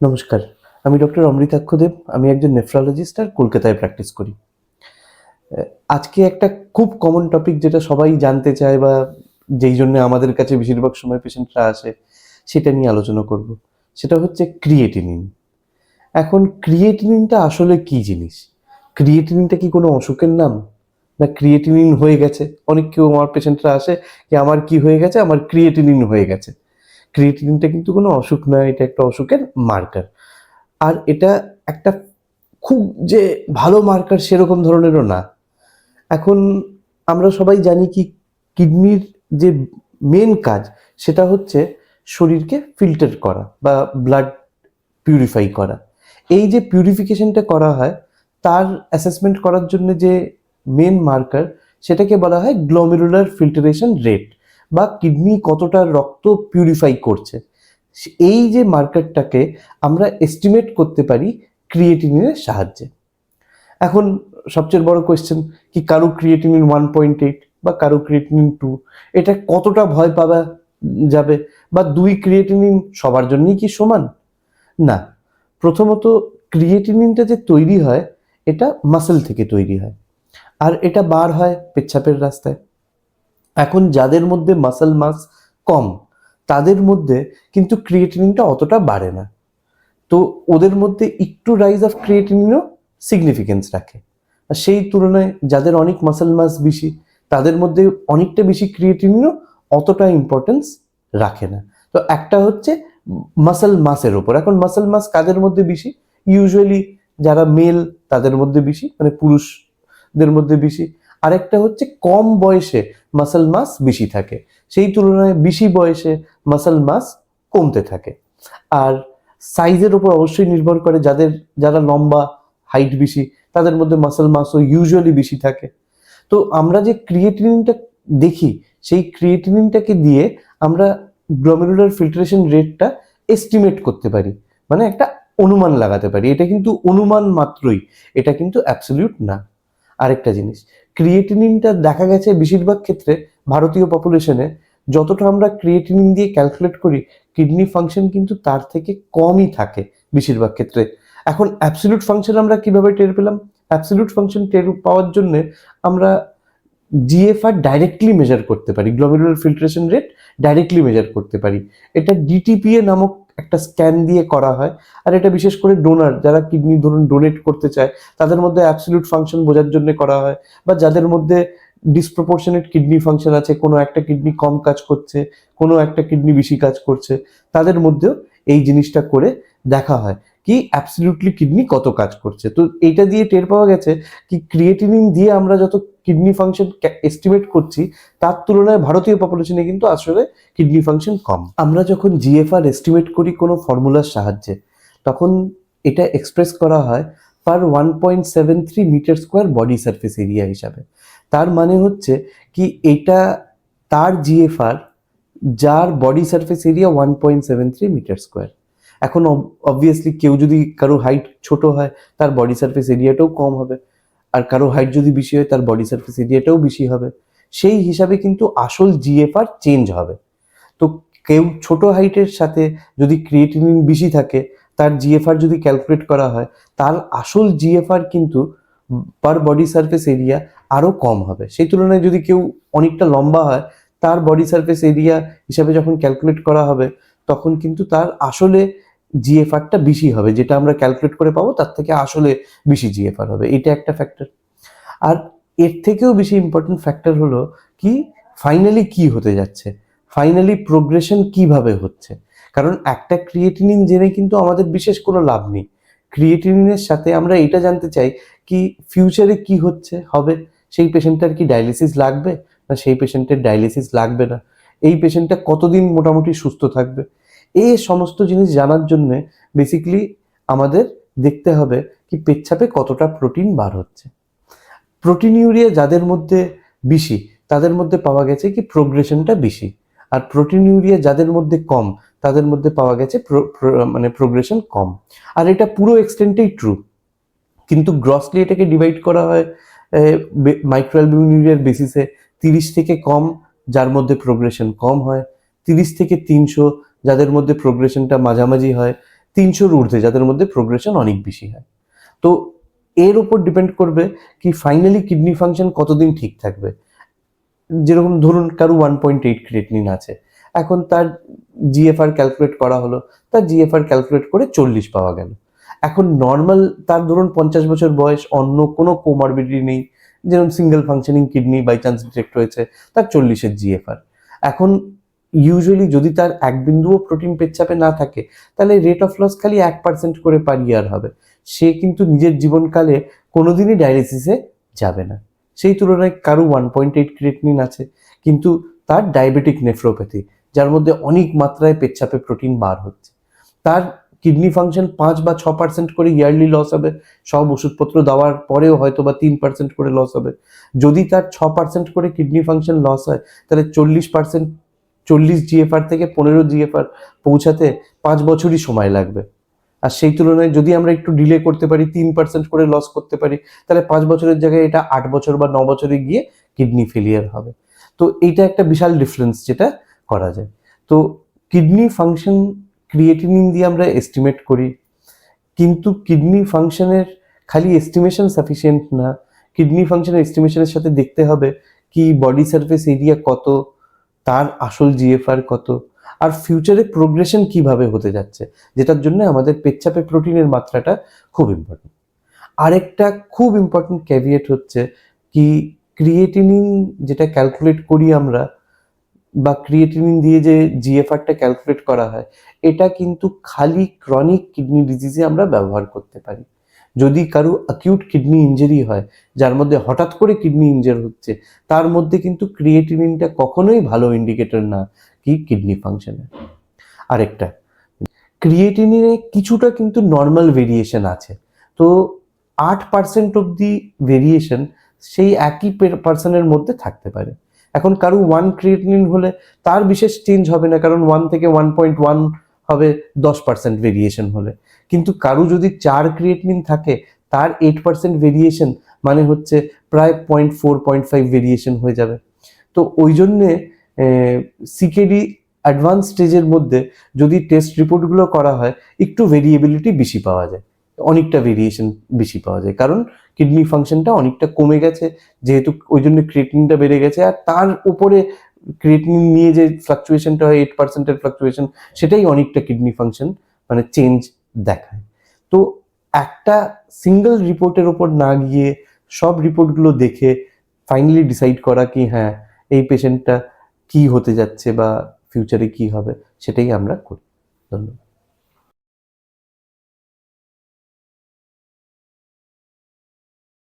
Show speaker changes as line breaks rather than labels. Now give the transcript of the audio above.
নমস্কার, আমি ডক্টর অমৃতাক্ষদেব আমি একজন নেফ্রোলজিস্ট আর কলকাতায় প্র্যাকটিস করি। আজকে একটা খুব কমন টপিক যেটা সবাই জানতে চায় বা যেই জন্য আমাদের কাছে বেশিরভাগ সময় পেশেন্টরা আসে, সেটা নিয়ে আলোচনা করব। সেটা হচ্ছে ক্রিয়েটিনিন এখন ক্রিয়েটিনিনটা আসলে কি জিনিস? ক্রিয়েটিনিনটা কি কোনো অসুখের নাম? না ক্রিয়েটিনিন হয়ে গেছে? অনেক কেউ আমার পেশেন্টরা আসে যে আমার কি হয়ে গেছে? আমার ক্রিয়েটিনিন হয়ে গেছে। ক্রিয়েটিনিনটা কিন্তু কোনো অসুখ নয় এটা একটা অসুখের মার্কার আর এটা একটা খুব যে ভালো মার্কার সেরকম ধরনেরও না। এখন আমরা সবাই জানি কি কিডনির যে মেন কাজ, সেটা হচ্ছে শরীরকে ফিল্টার করা বা ব্লাড পিউরিফাই করা। এই যে পিউরিফিকেশনটা করা হয়, তার অ্যাসেসমেন্ট করার জন্য যে মেন মার্কার সেটাকে বলা হয় গ্লোমেরুলার ফিল্টারেশন রেট বা কিডনি কতটা রক্ত পিউরিফাই করছে, এই যে মার্কারটাকে আমরা এস্টিমেট করতে পারি ক্রিয়েটিনিনের সাহায্যে। এখন সবচেয়ে বড় কোয়েশ্চেন কি কারও ক্রিয়েটিনিন ওয়ান পয়েন্ট এইট বা কারও ক্রিয়েটিনিন টু এটা কতটা ভয় পাওয়া যাবে বা দুই ক্রিয়েটিনিন সবার জন্যই কি সমান? না, প্রথমত ক্রিয়েটিনিনটা যে তৈরি হয়, এটা মাসেল থেকে তৈরি হয়। আর এটা বার হয় পেচ্ছাপের রাস্তায়। এখন যাদের মধ্যে মাসেল মাস কম, তাদের মধ্যে কিন্তু ক্রিয়েটিনিনটা অতটা বাড়ে না। তো ওদের মধ্যে একটু রাইজ অফ ক্রিয়েটিনিনও সিগনিফিকেন্স রাখে। আর সেই তুলনায় যাদের অনেক মাসেল মাস বেশি, তাদের মধ্যে অনেকটা বেশি ক্রিয়েটিনিনও অতটা ইম্পর্টেন্স রাখে না। তো একটা হচ্ছে মাসেল মাসের ওপর এখন মাসেল মাস কাদের মধ্যে বেশি? ইউজুয়ালি যারা মেল তাদের মধ্যে বেশি মানে পুরুষদের মধ্যে বেশি। আরেকটা হচ্ছে কম বয়সে মাসেল মাস বেশি থাকে। সেই তুলনায় বেশি বয়সে মাসেল মাস কমতে থাকে। আর সাইজের উপর অবশ্যই নির্ভর করে যাদের, যারা লম্বা হাইট বেশি, তাদের মধ্যে মাসেল মাসও ইউজুয়ালি বেশি থাকে। তো আমরা যে ক্রিয়েটিনিনটা দেখি, সেই ক্রিয়েটিনিনটাকে দিয়ে আমরা গ্লোমেরুলার ফিল্টারেশন রেটটা এস্টিমেট করতে পারি। মানে একটা অনুমান লাগাতে পারি। এটা কিন্তু অনুমান মাত্রই, এটা কিন্তু অ্যাবসলিউট না। আরেকটা জিনিস ক্রিয়েটিনিনটা দেখা গেছে বেশিরভাগ ক্ষেত্রে ভারতীয় পপুলেশনে যতটা আমরা ক্রিয়েটিনিন দিয়ে ক্যালকুলেট করি কিডনি ফাংশন কিন্তু তার থেকে কমই থাকে বেশিরভাগ ক্ষেত্রে। এখন অ্যাবসলিউট ফাংশন আমরা কীভাবে টের পেলাম? অ্যাবসলিউট ফাংশন টের পাওয়ার জন্য আমরা জিএফআর ডাইরেক্টলি মেজার করতে পারি। Glomerular filtration rate directly measure করতে পারি। এটা ডিটিপিএ নামক একটা স্ক্যান দিয়ে করা হয়। আর এটা বিশেষ করে ডোনার যারা কিডনি ধরুন ডোনেট করতে চায়, তাদের মধ্যে অ্যাবসলিউট ফাংশন বোঝার জন্য করা হয়। বা যাদের মধ্যে ডিসপ্রপোর্শনেট কিডনি ফাংশন আছে, কোনো একটা কিডনি কম কাজ করছে, কোনো একটা কিডনি বেশি কাজ করছে, তাদের মধ্যেও এই জিনিসটা করে দেখা হয়। কি অ্যাবসলিউটলি কিডনি কত কাজ করছে? তো এইটা দিয়ে টের পাওয়া গেছে কি ক্রিয়েটিনিন দিয়ে আমরা যত কিডনি ফাংশন এস্টিমেট করছি, তার তুলনায় ভারতীয় পপুলেশনে কিন্তু আসলে কিডনি ফাংশন কম। আমরা যখন জিএফআর এস্টিমেট করি কোনো ফর্মুলার সাহায্যে, তখন এটা এক্সপ্রেস করা হয় per one point seven three metre square body surface area হিসাবে। তার মানে হচ্ছে কি এটা তার জিএফআর যার body surface area one point seven three metre square এখন অবভিয়াসলি কেউ যদি কারও হাইট ছোট হয়, তার বডি সার্ফেস এরিয়াটাও কম হবে। আর কারও হাইট যদি বেশি হয়, তার বডি সার্ফেস এরিয়াটাও বেশি হবে। সেই হিসাবে কিন্তু আসল জিএফআর চেঞ্জ হবে। তো কেউ ছোট হাইটের সাথে যদি ক্রিয়েটিনিন বেশি থাকে, তার জিএফআর যদি ক্যালকুলেট করা হয়, তার আসল জিএফআর কিন্তু পার বডি সারফেস এরিয়া আরও কম হবে। সেই তুলনায় যদি কেউ অনেকটা লম্বা হয়, তার বডি সারফেস এরিয়া হিসাবে যখন ক্যালকুলেট করা হবে, তখন কিন্তু তার আসলে জিএফআরটা বেশি হবে, যেটা আমরা ক্যালকুলেট করে পাবো, তার থেকে আসলে বেশি জিএফআর হবে, এটা একটা ফ্যাক্টর আর এর থেকেও বেশি ইম্পর্টেন্ট ফ্যাক্টর হলো কি ফাইনালি কি হতে যাচ্ছে? ফাইনালি প্রোগ্রেশন কীভাবে হচ্ছে? কারণ একটা ক্রিয়েটিনিন জেনে কিন্তু আমাদের বিশেষ কোনো লাভ নেই। ক্রিয়েটিনিনের সাথে আমরা এটা জানতে চাই কি ফিউচারে কি হচ্ছে, হবে? সেই পেশেন্টটার কি ডায়ালিসিস লাগবে? না সেই পেশেন্টের ডায়ালিসিস লাগবে না? এই পেশেন্টটা কতদিন মোটামুটি সুস্থ থাকবে? এই সমস্ত জিনিস জানার জন্য বেসিক্যালি আমাদের দেখতে হবে কি পেচ্ছাপে কতটা প্রোটিন বার হচ্ছে। প্রোটিন ইউরিয়া যাদের মধ্যে বেশি, তাদের মধ্যে পাওয়া গেছে কি প্রোগ্রেশনটা বেশি। আর প্রোটিন ইউরিয়া যাদের মধ্যে কম, তাদের মধ্যে পাওয়া গেছে মানে প্রোগ্রেশন কম। আর এটা পুরো এক্সটেন্টেই ট্রু কিন্তু গ্রসলি এটাকে ডিভাইড করা হয় মাইক্রোঅ্যালবিউমিন ইউরিয়ার বেসিসে তিরিশ থেকে কম, যার মধ্যে প্রোগ্রেশন কম হয়, তিরিশ থেকে তিনশো যাদের মধ্যে প্রোগ্রেশনটা মাঝামাঝি হয়, তিনশোর ঊর্ধ্বে যাদের মধ্যে প্রোগ্রেশন অনেক বেশি হয়। তো এর উপর ডিপেন্ড করবে কি ফাইনালি কিডনি ফাংশন কতদিন ঠিক থাকবে। যেরকম ধরুন কারও ওয়ান পয়েন্ট এইট ক্রিয়েটিনিন আছে, এখন তার জিএফআর ক্যালকুলেট করা হলো, তার জিএফআর ক্যালকুলেট করে চল্লিশ পাওয়া গেল। এখন নর্মাল তার ধরুন পঞ্চাশ বছর বয়স, অন্য কোনো কোমরবিডিটি নেই, যেরকম single functioning kidney by chance detect হয়েছে, তার চল্লিশের জিএফআর এখন ইউজুয়ালি যদি তার এক বিন্দুও প্রোটিন পেচ্ছাপে না থাকে, তাহলে রেট অফ লস খালি এক পার্সেন্ট করে পার ইয়ার হবে। সে কিন্তু নিজের জীবনকালে কোনোদিনই ডায়ালিসিসে যাবে না। সেই তুলনায় কারও ওয়ান পয়েন্ট এইট ক্রিয়েটিনিন আছে, কিন্তু তার ডায়াবেটিক নেফ্রোপ্যাথি যার মধ্যে অনেক মাত্রায় পেচ্ছাপে প্রোটিন বার হচ্ছে। তার কিডনি ফাংশন পাঁচ বা ছ পার্সেন্ট করে ইয়ারলি লস হবে, সব ওষুধপত্র দেওয়ার পরেও হয়তো বা তিন পার্সেন্ট করে লস হবে। যদি তার ছ পার্সেন্ট করে কিডনি ফাংশন লস হয়, তাহলে চল্লিশ পার্সেন্ট চল্লিশ জিএফআর থেকে পনেরো জিএফআর পৌঁছাতে পাঁচ বছরই সময় লাগবে। আর সেই তুলনায় যদি আমরা একটু ডিলে করতে পারি, তিন পার্সেন্ট করে লস করতে পারি, তাহলে পাঁচ বছরের জায়গায় এটা আট বছর বা ন বছরে গিয়ে কিডনি ফেলিয়ার হবে। তো এইটা একটা বিশাল ডিফারেন্স যেটা করা যায়। তো কিডনি ফাংশন ক্রিয়েটিনিন দিয়ে আমরা এস্টিমেট করি, কিন্তু কিডনি ফাংশনের খালি এস্টিমেশন সাফিসিয়েন্ট না। কিডনি ফাংশনের এস্টিমেশনের সাথে দেখতে হবে কি বডি সারফেস এরিয়া কত তার আসল জিএফআর কত? আর ফিউচারে প্রোগ্রেশন কীভাবে হতে যাচ্ছে? যেটার জন্য আমাদের পেচ্ছাপে প্রোটিনের মাত্রাটা খুব ইম্পর্টেন্ট আরেকটা খুব ইম্পর্টেন্ট ক্যাভিয়েট হচ্ছে কি ক্রিয়েটিনিন যেটা ক্যালকুলেট করি আমরা, বা ক্রিয়েটিনিন দিয়ে যে জিএফআরটা ক্যালকুলেট করা হয়, এটা কিন্তু খালি ক্রনিক কিডনি ডিজিজে আমরা ব্যবহার করতে পারি। যদি কারও অ্যাকিউট কিডনি ইঞ্জুরি হয়, যার মধ্যে হঠাৎ করে কিডনি ইঞ্জার হচ্ছে, তার মধ্যে কিন্তু ক্রিয়েটিনিনটা কখনোই ভালো ইন্ডিকেটর না কি কিডনি ফাংশনের আরেকটা ক্রিয়েটিনিনে কিছুটা কিন্তু নর্মাল ভেরিয়েশন আছে। তো আট পার্সেন্ট অবধি ভেরিয়েশন সেই একই পার্সনের মধ্যে থাকতে পারে। এখন কারও ওয়ান ক্রিয়েটিনিন হলে তার বিশেষ চেঞ্জ হবে না, কারণ ওয়ান থেকে ওয়ান পয়েন্ট ওয়ান হবে দশ পার্সেন্ট ভেরিয়েশন হলে। কিন্তু কারও যদি চার ক্রিয়েটিনিন থাকে, তার এইট পার্সেন্ট ভেরিয়েশন মানে হচ্ছে প্রায় point four point five variation হয়ে যাবে। তো ওই জন্যে সিকেডি অ্যাডভান্স স্টেজের মধ্যে যদি টেস্ট রিপোর্টগুলো করা হয়, একটু ভেরিয়েবিলিটি বেশি পাওয়া যায়। অনেকটা ভেরিয়েশন বেশি পাওয়া যায়। কারণ কিডনি ফাংশনটা অনেকটা কমে গেছে, যেহেতু ওই জন্য ক্রিয়েটিনটা বেড়ে গেছে, আর তার উপরে ক্রিয়েটিন নিয়ে যে ফ্লাকচুয়েশনটা হয় এইট পার্সেন্টের ফ্লাকচুয়েশন সেটাই অনেকটা কিডনি ফাংশন মানে চেঞ্জ দেখায়। তো একটা সিঙ্গেল রিপোর্টের ওপর না গিয়ে সব রিপোর্টগুলো দেখে ফাইনালি ডিসাইড করা কি হ্যাঁ এই পেশেন্টটা কি হতে যাচ্ছে বা ফিউচারে কি হবে, সেটাই আমরা করি। ধন্যবাদ।